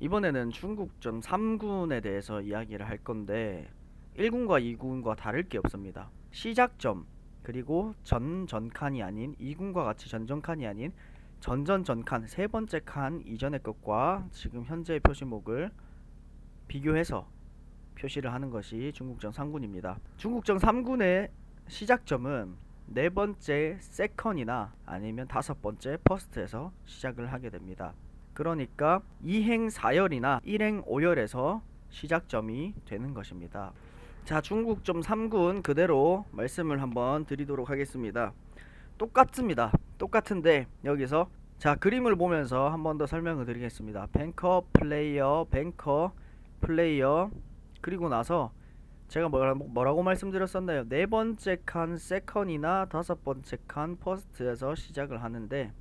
이번에는 중국전 3군에 대해서 이야기를 할 건데 1군과 2군과 다를 게 없습니다. 시작점 그리고 전전칸이 아닌 2군과 같이 전전칸이 아닌 전전전칸 세 번째 칸 이전의 것과 지금 현재 표시목을 비교해서 표시를 하는 것이 중국전 3군입니다. 중국전 3군의 시작점은 네 번째 세컨이나 아니면 다섯 번째 퍼스트에서 시작을 하게 됩니다. 그러니까 2행 4열이나 1행 5열에서 시작점이 되는 것입니다. 자, 중국점 3군 그대로 말씀을 한번 드리도록 하겠습니다. 똑같습니다. 똑같은데 여기서 자, 그림을 보면서 한 번 더 설명을 드리겠습니다. 뱅커, 플레이어, 뱅커, 플레이어 그리고 나서 제가 뭐라, 뭐라고 말씀드렸었나요? 네 번째 칸 세컨이나 다섯 번째 칸 퍼스트에서 시작을 하는데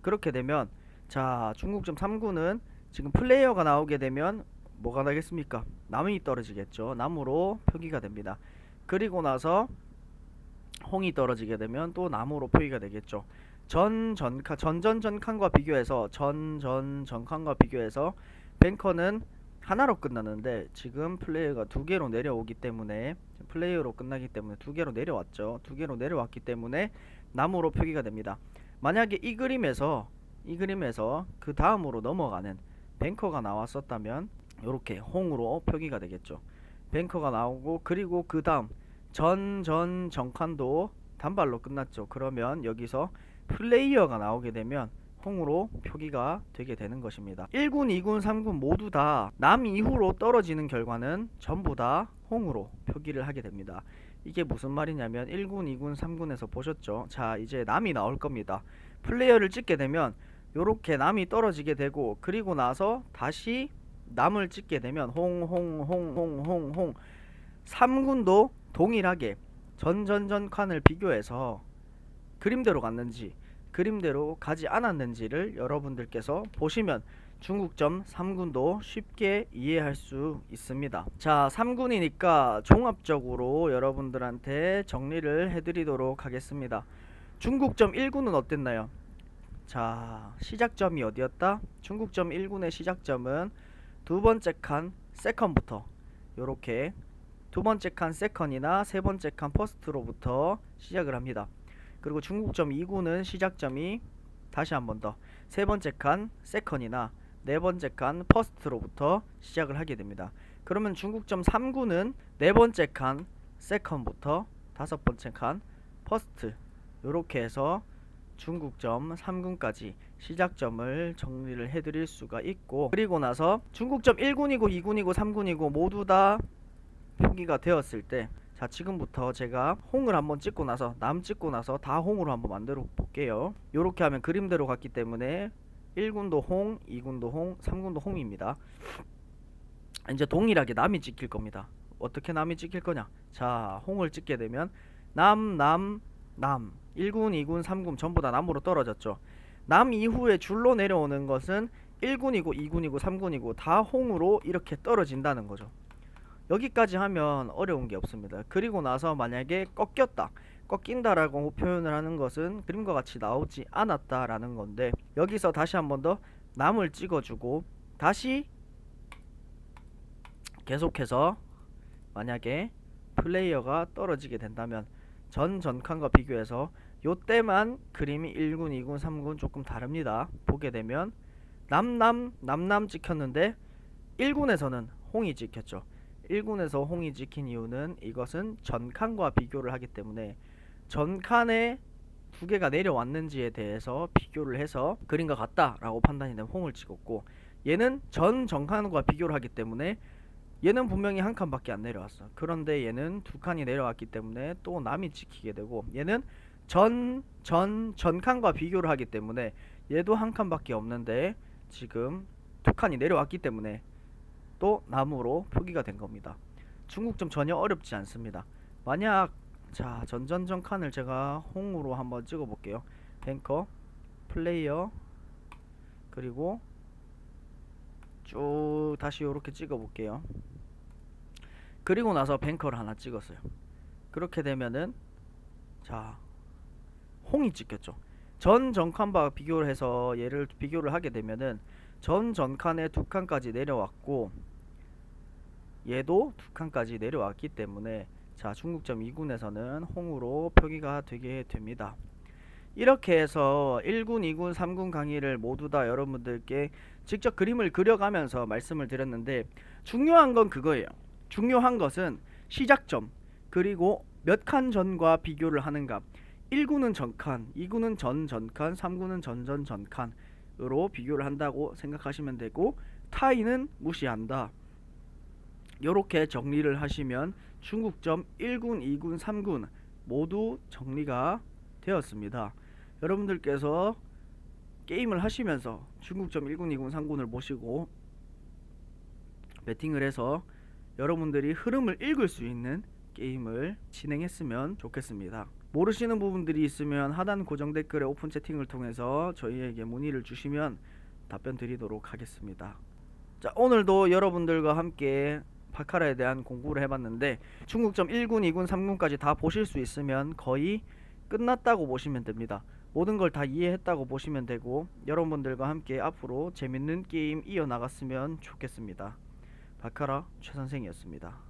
그렇게 되면 자 중국점 3구는 지금 플레이어가 나오게 되면 뭐가 나겠습니까? 나무이 떨어지겠죠. 나무로 표기가 됩니다. 그리고 나서 홍이 떨어지게 되면 또 나무로 표기가 되겠죠. 전 전칸 전전 전칸과 비교해서 전전 전칸과 비교해서 뱅커는 하나로 끝나는데 지금 플레이어가 두 개로 내려오기 때문에 플레이어로 끝나기 때문에 두 개로 내려왔죠. 두 개로 내려왔기 때문에 나무로 표기가 됩니다. 만약에 이 그림에서 이 그림에서 그 다음으로 넘어가는 뱅커가 나왔었다면 이렇게 홍으로 표기가 되겠죠. 뱅커가 나오고 그리고 그 다음 전 전 정칸도 단발로 끝났죠. 그러면 여기서 플레이어가 나오게 되면 홍으로 표기가 되게 되는 것입니다. 1군, 2군, 3군 모두 다 남 이후로 떨어지는 결과는 전부 다 홍으로 표기를 하게 됩니다. 이게 무슨 말이냐면 1군, 2군, 3군에서 보셨죠? 자, 이제 남이 나올 겁니다. 플레이어를 찍게 되면 요렇게 남이 떨어지게 되고 그리고 나서 다시 남을 찍게 되면 홍, 홍, 홍, 홍, 홍, 홍 3군도 동일하게 전전전 칸을 비교해서 그림대로 갔는지 그림대로 가지 않았는지를 여러분들께서 보시면 중국점 3군도 쉽게 이해할 수 있습니다. 자, 3군이니까 종합적으로 여러분들한테 정리를 해드리도록 하겠습니다. 중국점 1군은 어땠나요? 자, 시작점이 어디였다? 중국점 1군의 시작점은 두 번째 칸 세컨부터 요렇게 두 번째 칸 세컨이나 세 번째 칸 퍼스트로부터 시작을 합니다. 그리고 중국점 2구는 시작점이 다시 한 번 더 세 번째 칸 세컨이나 네 번째 칸 퍼스트로부터 시작을 하게 됩니다. 그러면 중국점 3구는 네 번째 칸 세컨부터 다섯 번째 칸 퍼스트 요렇게 해서 중국점 3군까지 시작점을 정리를 해드릴 수가 있고 그리고 나서 중국점 1군이고 2군이고 3군이고 모두 다 표기가 되었을 때 자 지금부터 제가 홍을 한번 찍고 나서 남 찍고 나서 다 홍으로 한번 만들어 볼게요. 요렇게 하면 그림대로 갔기 때문에 1군도 홍 2군도 홍 3군도 홍입니다. 이제 동일하게 남이 찍힐 겁니다. 어떻게 남이 찍힐 거냐? 자 홍을 찍게 되면 남 남 남 1군 2군 3군 전부 다 남으로 떨어졌죠 남 이후에 줄로 내려오는 것은 1군이고 2군이고 3군이고 다 홍으로 이렇게 떨어진다는 거죠 여기까지 하면 어려운 게 없습니다. 그리고 나서 만약에 꺾였다. 꺾인다라고 표현을 하는 것은 그림과 같이 나오지 않았다라는 건데 여기서 다시 한 번 더 남을 찍어주고 다시 계속해서 만약에 플레이어가 떨어지게 된다면 전 전칸과 비교해서 요때만 그림이 1군, 2군, 3군 조금 다릅니다. 보게 되면 남남 남남 찍혔는데 1군에서는 홍이 찍혔죠. 1군에서 홍이 찍힌 이유는 이것은 전칸과 비교를 하기 때문에 전칸에 두 개가 내려왔는지에 대해서 비교를 해서 그림과 같다라고 판단이 되면 홍을 찍었고 얘는 전 전칸과 비교를 하기 때문에 얘는 분명히 한 칸밖에 안 내려왔어. 그런데 얘는 두 칸이 내려왔기 때문에 또 남이 찍히게 되고 얘는 전, 전, 전칸과 비교를 하기 때문에 얘도 한 칸밖에 없는데 지금 두 칸이 내려왔기 때문에 또 나무로 표기가 된 겁니다. 중국점 전혀 어렵지 않습니다. 만약 자 전전전 칸을 제가 홍으로 한번 찍어 볼게요. 뱅커, 플레이어 그리고 쭉 다시 이렇게 찍어 볼게요. 그리고 나서 뱅커를 하나 찍었어요. 그렇게 되면은 자 홍이 찍혔죠. 전 정칸과 비교를 해서 얘를 비교를 하게 되면은 전 전칸에 두 칸까지 내려왔고 얘도 두 칸까지 내려왔기 때문에 자 중국점 2군에서는 홍으로 표기가 되게 됩니다. 이렇게 해서 1군, 2군, 3군 강의를 모두 다 여러분들께 직접 그림을 그려가면서 말씀을 드렸는데 중요한 건 그거예요. 중요한 것은 시작점 그리고 몇 칸 전과 비교를 하는가. 1군은 전칸, 2군은 전 전칸, 3군은 전전 전칸으로 비교를 한다고 생각하시면 되고 타이는 무시한다. 이렇게 정리를 하시면 중국점 1군, 2군, 3군 모두 정리가 되었습니다. 여러분들께서 게임을 하시면서 중국점 1군, 2군, 3군을 보시고 배팅을 해서 여러분들이 흐름을 읽을 수 있는 게임을 진행했으면 좋겠습니다. 모르시는 부분들이 있으면 하단 고정 댓글에 오픈 채팅을 통해서 저희에게 문의를 주시면 답변 드리도록 하겠습니다. 자, 오늘도 여러분들과 함께 바카라에 대한 공부를 해봤는데 중국점 1군, 2군, 3군까지 다 보실 수 있으면 거의 끝났다고 보시면 됩니다. 모든 걸 다 이해했다고 보시면 되고 여러분들과 함께 앞으로 재밌는 게임 이어나갔으면 좋겠습니다. 바카라 최 선생이었습니다.